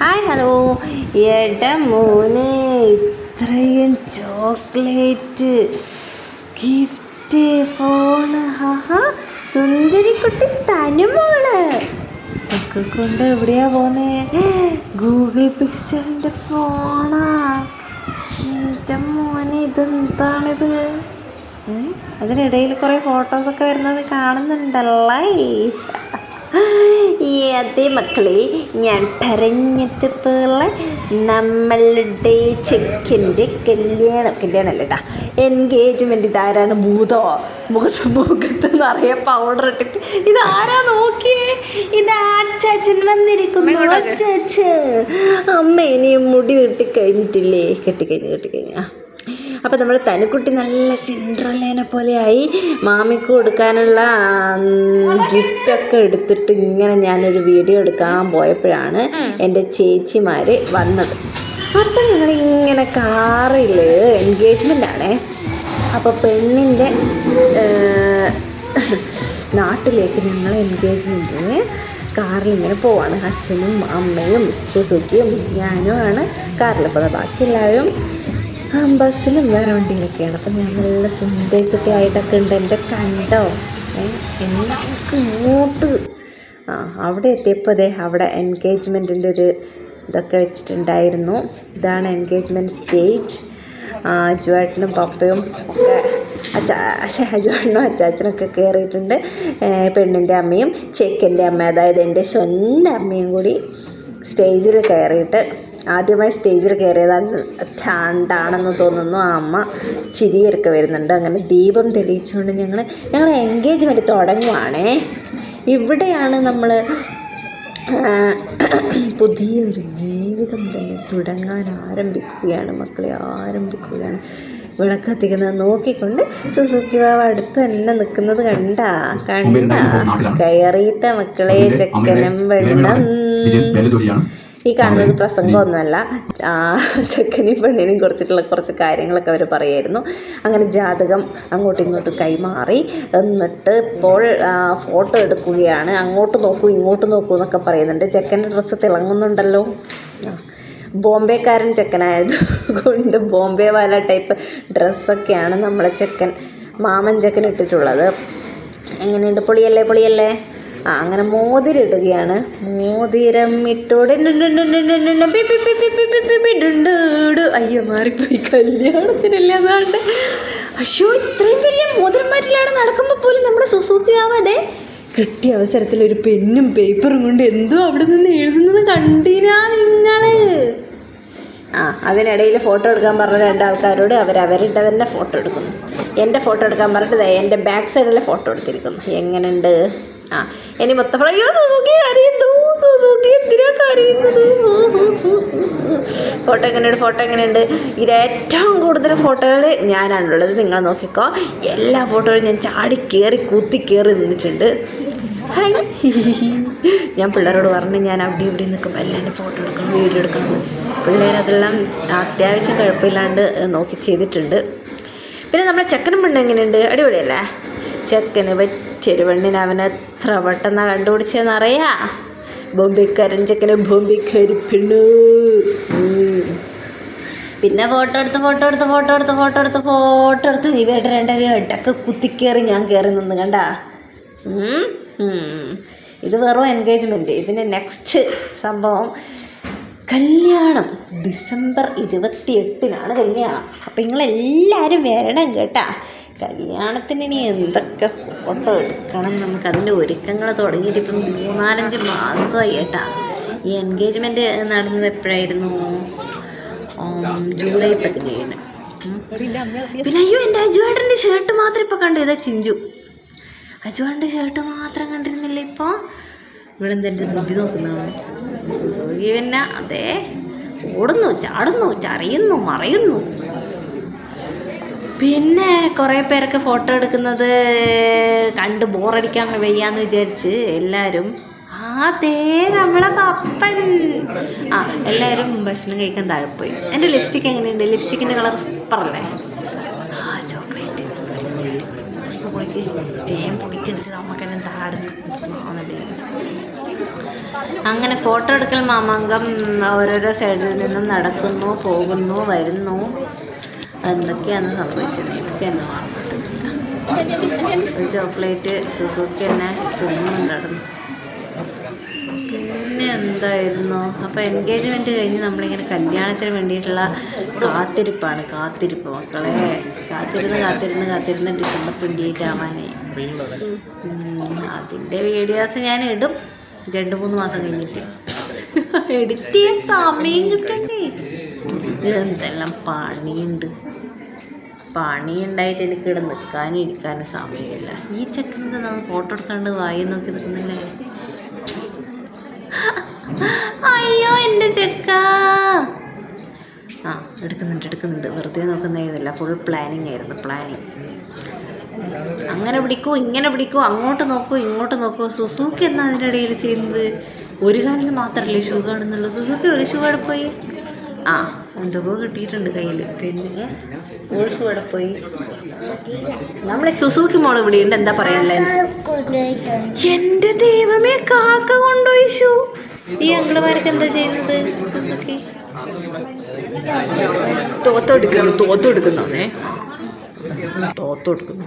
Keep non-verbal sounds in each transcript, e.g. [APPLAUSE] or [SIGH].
Hi hello. ഏട്ട മോനെ ഇത്രയും ചോക്ലേറ്റ് ഗിഫ്റ്റ് ഫോണ് ഹാ സുന്ദരിക്കുട്ടി തനുമോൾ ഇതൊക്കെ കൊണ്ട് എവിടെയാ പോന്നേ? ഗൂഗിൾ പിക്സലിന്റെ ഫോണാ എന്റെ മോനെ ഇതെന്താണിത്? അതിനിടയിൽ കുറേ ഫോട്ടോസൊക്കെ വരുന്നത് കാണുന്നുണ്ടല്ലേ? അതെ മക്കളെ ഞാൻ പറഞ്ഞതുപോലെ നമ്മളുടെ ചെക്കന്റെ കല്യാണം കല്യാണമല്ല കേട്ടാ എൻഗേജ്മെന്റ് ഇതാരാണ് ഭൂതോ? മുഖത്ത് മുഖത്ത് നിറയെ പൗഡർ ഇട്ടിട്ട്. ഇതാരാ നോക്കിയേ? ഇത് അച്ചാച്ചൻ വന്നിരിക്കുന്നു അച്ചാച്ച അമ്മ ഇനിയും മുടി കിട്ടിക്കഴിഞ്ഞിട്ടില്ലേ കെട്ടിക്കഴിഞ്ഞ് കെട്ടിക്കഴിഞ്ഞ്. ആ. അപ്പോൾ നമ്മൾ തനുക്കുട്ടി നല്ല സിൻഡ്രലേനെ പോലെയായി മാമിക്ക് കൊടുക്കാനുള്ള ഗിഫ്റ്റൊക്കെ എടുത്തിട്ട് ഇങ്ങനെ ഞാനൊരു വീഡിയോ എടുക്കാൻ പോയപ്പോഴാണ് എന്റെ ചേച്ചിമാർ വന്നത്. അപ്പം ഞങ്ങളിങ്ങനെ കാറിൽ എൻഗേജ്മെന്റ് ആണേ. അപ്പോൾ പെണ്ണിന്റെ നാട്ടിലേക്ക് ഞങ്ങൾ എൻഗേജ്മെന്റ് കാറിൽ ഇങ്ങനെ പോവാണ്. അച്ഛനും അമ്മയും സുസുക്കിയും ആണ് കാറിൽ പോകുന്നത് ബാക്കി എല്ലാവരും ബസ്സിലും വേറെ വണ്ടിയിലൊക്കെയാണ് അപ്പം ഞാൻ നല്ല സുന്ദരിക്കുട്ടിയായിട്ടൊക്കെ ഉണ്ട്. എന്റെ കണ്ടോ? എല്ലാവർക്കും ഇങ്ങോട്ട്. ആ അവിടെ എത്തിയപ്പോൾ അതെ അവിടെ എൻഗേജ്മെന്റിന്റെ ഒരു ഇതൊക്കെ വെച്ചിട്ടുണ്ടായിരുന്നു. ഇതാണ് എൻഗേജ്മെന്റ് സ്റ്റേജ്. അജുവേട്ടനും പപ്പയും ഒക്കെ അച്ഛ അജുവേട്ടനും അച്ചാച്ചനൊക്കെ കയറിയിട്ടുണ്ട്. പെണ്ണിന്റെ അമ്മയും ചെക്കന്റെ അമ്മ അതായത് എന്റെ സ്വന്തം അമ്മയും കൂടി സ്റ്റേജിൽ കയറിയിട്ട് ആദ്യമായി സ്റ്റേജിൽ കയറിയതാണ് ടാണ്ടാണെന്ന് തോന്നുന്നു. ആ അമ്മ ചിരിയൊക്കെ വരുന്നുണ്ട്. അങ്ങനെ ദീപം തെളിയിച്ചുകൊണ്ട് ഞങ്ങൾ ഞങ്ങൾ എൻഗേജ്മെന്റ് തുടങ്ങുവാണേ. ഇവിടെയാണ് നമ്മൾ പുതിയൊരു ജീവിതം തന്നെ തുടങ്ങാൻ ആരംഭിക്കുകയാണ്. മക്കളെ ആരംഭിക്കുകയാണ്. വിളക്ക് കത്തിക്കുന്നത് നോക്കിക്കൊണ്ട് സുസുക്കി ബാബ അടുത്ത് തന്നെ നിൽക്കുന്നത് കണ്ട കണ്ട. കയറിയിട്ട മക്കളെ ചെക്കനും വെള്ളം. ഈ കാണുന്നത് പ്രസംഗമൊന്നുമല്ല. ചെക്കനും പെണ്ണിനും കുറിച്ചിട്ടുള്ള കുറച്ച് കാര്യങ്ങളൊക്കെ അവർ പറയായിരുന്നു. അങ്ങനെ ജാതകം അങ്ങോട്ടും ഇങ്ങോട്ടും കൈമാറി. എന്നിട്ട് ഇപ്പോൾ ഫോട്ടോ എടുക്കുകയാണ്. അങ്ങോട്ട് നോക്കൂ ഇങ്ങോട്ട് നോക്കൂ എന്നൊക്കെ പറയുന്നുണ്ട്. ചെക്കന്റെ ഡ്രസ്സ് തിളങ്ങുന്നുണ്ടല്ലോ. ബോംബെക്കാരൻ ചെക്കനായത് കൊണ്ട് ബോംബെ വാല ടൈപ്പ് ഡ്രസ്സൊക്കെയാണ് നമ്മളെ ചെക്കൻ മാമൻ ചെക്കൻ ഇട്ടിട്ടുള്ളത്. എങ്ങനെയുണ്ട്? പൊളിയല്ലേ പൊളിയല്ലേ? ആ അങ്ങനെ മോതിരം ഇടുകയാണ് മോതിരം ഇട്ടോടെ അയ്യോ മാറിപ്പോയി കല്യാണത്തിനല്ലേ അയ്യോ ഇത്രയും വലിയ മോതിരന്മാരിലാണ് നടക്കുമ്പോൾ പോലും നമ്മുടെ സുസൂക്കി ആവാതെ കിട്ടിയ അവസരത്തിൽ ഒരു പെന്നും പേപ്പറും കൊണ്ട് എന്തോ അവിടെ നിന്ന് എഴുതുന്നത് കണ്ടിനാ നിങ്ങൾ ആ അതിനിടയിൽ ഫോട്ടോ എടുക്കാൻ പറഞ്ഞ രണ്ടാൾക്കാരോട് അവർ അവരുടെ തന്നെ ഫോട്ടോ എടുക്കുന്നു. എന്റെ ഫോട്ടോ എടുക്കാൻ പറഞ്ഞിട്ട് എന്റെ ബാക്ക് സൈഡിലെ ഫോട്ടോ എടുത്തിരിക്കുന്നു. എങ്ങനെയുണ്ട് ആ ഇനി മൊത്തം അയ്യോ സുസുക്കി കരയുന്നു സുസുക്കി എന്തിനാ കരയുന്നത്? ഫോട്ടോ എങ്ങനെയുണ്ട് ഫോട്ടോ എങ്ങനെയുണ്ട്? ഇത് ഏറ്റവും കൂടുതൽ ഫോട്ടോകൾ ഞാനാണുള്ളത്. നിങ്ങൾ നോക്കിക്കോ. എല്ലാ ഫോട്ടോകളും ഞാൻ ചാടി കയറി കൂത്തി കയറി നിന്നിട്ടുണ്ട്. ഹായ് ഞാൻ പിള്ളേരോട് പറഞ്ഞു ഞാൻ അവിടെ ഇവിടെ നിൽക്കുമ്പോൾ എല്ലാവരും ഫോട്ടോ എടുക്കണം വീഡിയോ എടുക്കണം. അതെല്ലാം അത്യാവശ്യം കുഴപ്പമില്ലാണ്ട് നോക്കി ചെയ്തിട്ടുണ്ട്. പിന്നെ നമ്മുടെ ചെക്കനും പെണ്ണ് എങ്ങനെയുണ്ട്? അടിപൊളിയല്ലേ? ചെക്കന് പറ്റിയൊരു അവനെ എത്ര പെട്ടെന്നാണ് കണ്ടുപിടിച്ചതെന്നറിയാ ബോംബിക്കരഞ്ചക്കന് ചെക്കന് പെണ്ണ്. പിന്നെ ഫോട്ടോ എടുത്ത് ഫോട്ടോ എടുത്ത് ഫോട്ടോ എടുത്ത് ഫോട്ടോ എടുത്ത് ഫോട്ടോ എടുത്ത്. ഇവരുടെ രണ്ടുപേരും ഇടയ്ക്ക് കുത്തിക്കേറി ഞാൻ കയറി നിന്ന് കണ്ട? ഇത് വെറും എൻഗേജ്മെന്റ് ഇതിന്റെ നെക്സ്റ്റ് സംഭവം കല്യാണം. ഡിസംബർ ഇരുപത്തി എട്ടിനാണ് കല്യാണം. അപ്പം നിങ്ങളെല്ലാവരും വരണം കേട്ടാ. കല്യാണത്തിന് ഇനി എന്തൊക്കെ ഫോട്ടോ കാരണം നമുക്ക് അതിന്റെ ഒരുക്കങ്ങൾ തുടങ്ങിയിട്ട് ഇപ്പം മൂന്നാലഞ്ച് മാസമായി കേട്ടാ ഈ എൻഗേജ്മെന്റ് നടന്നത് എപ്പോഴായിരുന്നു? ജൂലൈ പതിനേഴിന്. പിന്നെ അയ്യോ എന്റെ അജുവേട്ടന്റെ ഷർട്ട് മാത്രം ഇപ്പോൾ കണ്ടു. ഇതാ ചിഞ്ചു. അജുവേട്ടന്റെ ഷർട്ട് മാത്രം കണ്ടിരുന്നില്ല ഇപ്പോൾ ഇവിടെ എന്തെന്റെ ബുദ്ധി നോക്കുന്നതാണ്? പിന്നെ അതെ ഓടുന്നു ചാടുന്നു ചറിയുന്നു മറയുന്നു. പിന്നെ കുറേ പേരൊക്കെ ഫോട്ടോ എടുക്കുന്നത് കണ്ട് ബോറടിക്കാൻ വയ്യാന്ന് വിചാരിച്ച് എല്ലാവരും അതേ നമ്മളെ പപ്പൻ. ആ എല്ലാവരും ഭക്ഷണം കഴിക്കാൻ താഴെ പോയി. എന്റെ ലിപ്സ്റ്റിക് എങ്ങനെയുണ്ട്? ലിപ്സ്റ്റിക്കിന്റെ കളർ സൂപ്പറല്ലേ? ആ ചോക്ലേറ്റ്. പൊളിക്ക് വേം പൊളിക്കുന്നത് നമുക്ക് തന്നെ താഴെ അങ്ങനെ ഫോട്ടോ എടുക്കൽ മാമാങ്കം ഓരോരോ സൈഡിൽ നിന്നും നടക്കുന്നു പോകുന്നു വരുന്നു. എന്തൊക്കെയാണ് സംഭവിച്ചത്? എനിക്ക് തന്നെ ഓർമ്മ ചോക്ലേറ്റ് സുസുക്കി തന്നെ തിന്നുണ്ടായിരുന്നു പിന്നെ എന്തായിരുന്നു? അപ്പോൾ എൻഗേജ്മെന്റ് കഴിഞ്ഞ് നമ്മളിങ്ങനെ കല്യാണത്തിന് വേണ്ടിയിട്ടുള്ള കാത്തിരിപ്പാണ്. കാത്തിരിപ്പ് മക്കളെ. കാത്തിരുന്ന് കാത്തിരുന്ന് കാത്തിരുന്ന് ഡിസംബർ ട്വന്റി എയ്റ്റ് ആവാനായി അതിന്റെ വീഡിയോസ് ഞാൻ ഇടും. രണ്ട് മൂന്ന് മാസം കഴിഞ്ഞിട്ട്. [LAUGHS] എഡിറ്റ് ചെയ്യാൻ സമയം കിട്ടണ്ടേ? ഇതെന്തെല്ലാം പണിയുണ്ട്? പണി ഉണ്ടായിട്ട് എനിക്ക് ഇവിടെ നിൽക്കാനും ഇരിക്കാനും സമയമില്ല. ഈ ചെക്കന്റെ നമ്മൾ ഫോട്ടോ എടുക്കാണ്ട് വായി നോക്കി നിൽക്കുന്നില്ലേ? അയ്യോ എന്റെ ചെക്ക. ആ എടുക്കുന്നുണ്ട് എടുക്കുന്നുണ്ട്. വെറുതെ നോക്കുന്നതായിരുന്നില്ല ഫുൾ പ്ലാനിങ് ആയിരുന്നു പ്ലാനിങ് അങ്ങനെ പിടിക്കൂ ഇങ്ങനെ പിടിക്കൂ അങ്ങോട്ട് നോക്കൂ ഇങ്ങോട്ട് നോക്കൂ. സുസുക്കി എന്നാ അതിന്റെ ഇടയിൽ ചെയ്യുന്നത്? ഒരു കാലിന് മാത്രമല്ലേ ഷൂ കാണുന്നുള്ളൂ. സുസുക്കി ഒരു ഷൂ പോയി? ആ എന്തൊക്കെ കിട്ടിയിട്ടുണ്ട് കയ്യിൽ പിന്നെ ഓഴ്സ് ഇവിടെ പോയി. നമ്മളെ സുസൂക്കി മോൾ ഇവിടെ ഉണ്ട്. എന്താ പറയാനല്ലേ എന്റെ ദൈവമേ കാക്ക കൊണ്ടുപോയി ഷൂ ഈ അങ്കിളുമാർക്ക് എന്താ ചെയ്യുന്നത് സുസൂക്കി? തോത്തെടുക്കുന്നു തോത്തെടുക്കുന്നേ തോത്തെടുക്കുന്നു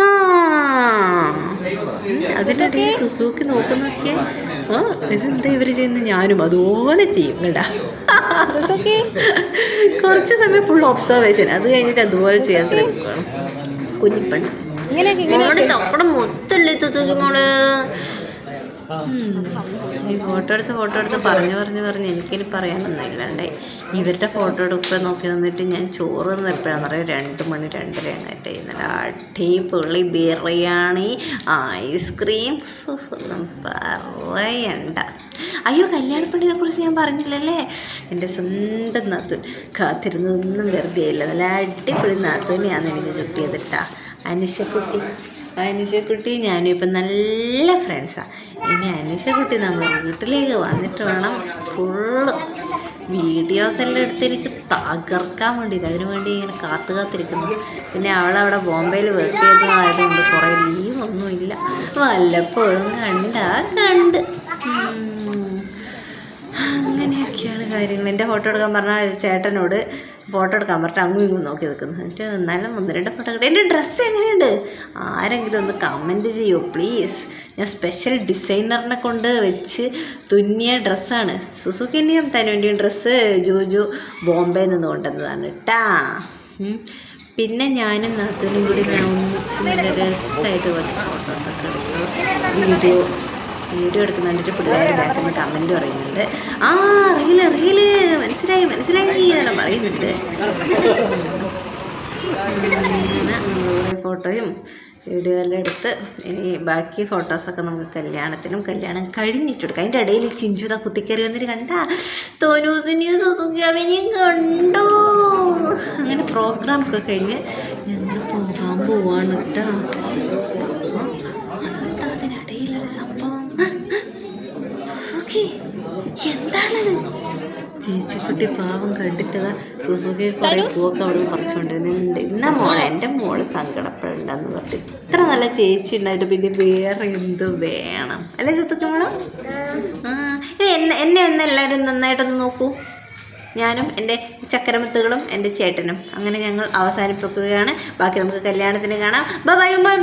ആ. അതിനൊക്കെ സുസൂക്കി നോക്കുന്നൊക്കെ? ആ ഇതെന്താ ഇവർ ചെയ്യുന്നത്? ഞാനും അതുപോലെ ചെയ്യും. കേട്ടാ [LAUGHS] കുറച്ച് സമയം ഫുൾ ഒബ്സർവേഷൻ അത് കഴിഞ്ഞിട്ട് അതുപോലെ ചെയ്യാൻ ശ്രമിക്കണം. കുഞ്ഞിപ്പണ്ണ് ഇങ്ങനെയൊക്കെ തപ്പടം മോൾ? ഈ ഫോട്ടോ എടുത്ത് ഫോട്ടോ എടുത്ത് പറഞ്ഞു പറഞ്ഞു പറഞ്ഞ്. എനിക്കിനി പറയാനൊന്നും ഇല്ലാണ്ട് ഇവരുടെ ഫോട്ടോ എടുപ്പ് നോക്കി നിന്നിട്ട് ഞാൻ ചോറ് നിന്ന് എപ്പോഴാണെന്ന് പറയാം രണ്ട് മണി രണ്ടര അങ്ങനത്തെ ഇന്നലെ. അടിപൊളി ബിരിയാണി ഐസ്ക്രീം. പറയണ്ട. അയ്യോ കല്യാണപ്പെണ്ണിനെ കുറിച്ച് ഞാൻ പറഞ്ഞില്ലല്ലേ? എന്റെ സ്വന്തം നാത്തൂൻ. കാത്തിരുന്നതൊന്നും വെറുതെ ഇല്ല നല്ല അടിപൊളി നാത്തൂനെയാണ് എനിക്ക് കിട്ടിയത് കേട്ടാ അനുഷക്കുട്ടി. അനുഷക്കുട്ടി ഞാനും ഇപ്പം നല്ല ഫ്രണ്ട്സാണ് ഇനി അനുഷക്കുട്ടി നമ്മൾ വീട്ടിലേക്ക് വന്നിട്ട് വേണം ഫുള്ള് വീഡിയോസ് എല്ലാം എടുത്ത് എനിക്ക് തകർക്കാൻ വേണ്ടിയിട്ട്. അതിനു വേണ്ടി ഇങ്ങനെ കാത്തു കാത്തിരിക്കുന്നു. പിന്നെ അവളവിടെ ബോംബെയിൽ വർക്ക് ചെയ്തതായതുകൊണ്ട് കുറേ ലീവൊന്നുമില്ല വല്ലപ്പോഴും കണ്ടാ കണ്ട്. കാര്യങ്ങൾ. എന്റെ ഫോട്ടോ എടുക്കാൻ പറഞ്ഞാൽ ചേട്ടനോട് ഫോട്ടോ എടുക്കാൻ പറഞ്ഞിട്ട് അങ്ങും ഇങ്ങും നോക്കി നിൽക്കുന്നത് എന്നിട്ട് എന്നാലും ഒന്ന് രണ്ട് ഫോട്ടോ എടുക്കുക എന്റെ ഡ്രസ്സ് എങ്ങനെയുണ്ട്? ആരെങ്കിലും ഒന്ന് കമന്റ് ചെയ്യൂ പ്ലീസ് ഞാൻ സ്പെഷ്യൽ ഡിസൈനറിനെ കൊണ്ട് വെച്ച് തുന്നിയ ഡ്രസ്സാണ് സുസുക്കിന്റെയും തനുവിന്റെയും ഡ്രസ്സ് ജോജു ബോംബെ നിന്ന് കൊണ്ടുവന്നതാണ് കേട്ടാ പിന്നെ ഞാനും നാത്തൂനും കൂടി ഒന്നിച്ച് നല്ല രസമായിട്ട് കുറച്ച് ഫോട്ടോസൊക്കെ എടുത്തു. വീഡിയോ വീഡിയോ എടുക്കുന്ന കണ്ടിട്ട് പിള്ളേർ ബാക്കിൽ നിന്ന് കമന്റ് പറയുന്നുണ്ട്. ആ റീൽ റീൽ മനസ്സിലായി മനസ്സിലായി എന്നെല്ലാം പറയുന്നുണ്ട്. ഫോട്ടോയും വീഡിയോ എല്ലാം എടുത്ത് ഇനി ബാക്കി ഫോട്ടോസൊക്കെ നമുക്ക് കല്യാണത്തിനും കല്യാണം കഴിഞ്ഞിട്ടെടുക്കാം. അതിന്റെ ഇടയിൽ ചിഞ്ചുത കുത്തിക്കറി വന്നിട്ട് കണ്ട തോനൂസിനെയും സുസുഖാവിനെയും കണ്ടു? അങ്ങനെ പ്രോഗ്രാം ഒക്കെ കഴിഞ്ഞ് ഞങ്ങൾ പോകാൻ പോവാണ് കേട്ടോ. അതിനിടയിലൊരു സംഭവം? സുസുക്കി എന്താണത്? ചേച്ചിക്കുട്ടി പാവം കണ്ടിട്ടതാ സുസുഖി കുറെ പൂവൊക്കെ അവിടെ പറിച്ചുകൊണ്ടിരുന്നുണ്ട് എന്നാ മോളെ എന്റെ മോൾ സങ്കടപ്പെടണ്ടെന്ന് പറഞ്ഞു. ഇത്ര നല്ല ചേച്ചി ഉണ്ടായിട്ട് പിന്നെ വേറെ എന്ത് വേണം? അല്ലേ സുത്തുക്കി മോൾ? ആ എന്നെ എന്നെ ഒന്ന് എല്ലാവരും നന്നായിട്ടൊന്ന് നോക്കൂ. ഞാനും എന്റെ ചക്കരമുത്തുകളും എന്റെ ചേട്ടനും. അങ്ങനെ ഞങ്ങൾ അവസാനിപ്പിക്കുകയാണ്. ബാക്കി നമുക്ക് കല്യാണത്തിന് കാണാം. Bye bye